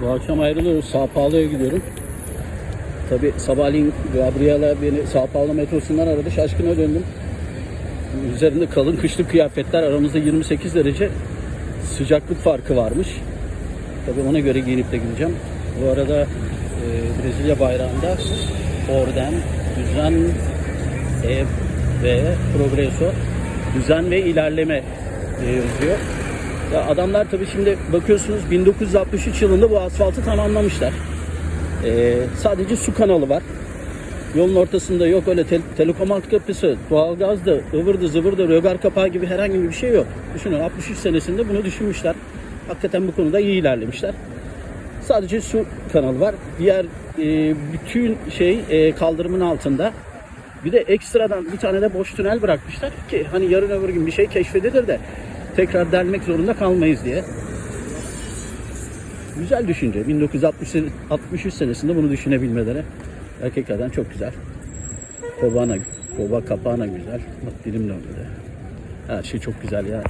Bu akşam ayrılıyoruz. Sao Paulo'ya gidiyorum. Tabi sabahleyin Gabriela beni Sao Paulo metrosundan aradı. Şaşkına döndüm. Üzerinde kalın kışlık kıyafetler. Aramızda 28 derece sıcaklık farkı varmış. Tabi ona göre giyinip de gideceğim. Bu arada e, Brezilya bayrağında Orden, düzen, ev ve progreso, düzen ve ilerleme e, yazıyor. Ya adamlar tabii şimdi bakıyorsunuz 1963 yılında bu asfaltı tamamlamışlar. Ee, sadece su kanalı var. Yolun ortasında yok öyle tel- telekom altyapısı, doğalgaz da, ıvırdı zıvırdı, rögar kapağı gibi herhangi bir şey yok. Düşünün 63 senesinde bunu düşünmüşler. Hakikaten bu konuda iyi ilerlemişler. Sadece su kanalı var. Diğer e, bütün şey e, kaldırımın altında. Bir de ekstradan bir tane de boş tünel bırakmışlar ki hani yarın öbür gün bir şey keşfedilir de tekrar delmek zorunda kalmayız diye. Güzel düşünce. 1963 senesinde bunu düşünebilmeleri hakikaten çok güzel. Kobana, koba kapağına güzel. Bak dilim döndü de. Her şey çok güzel ya.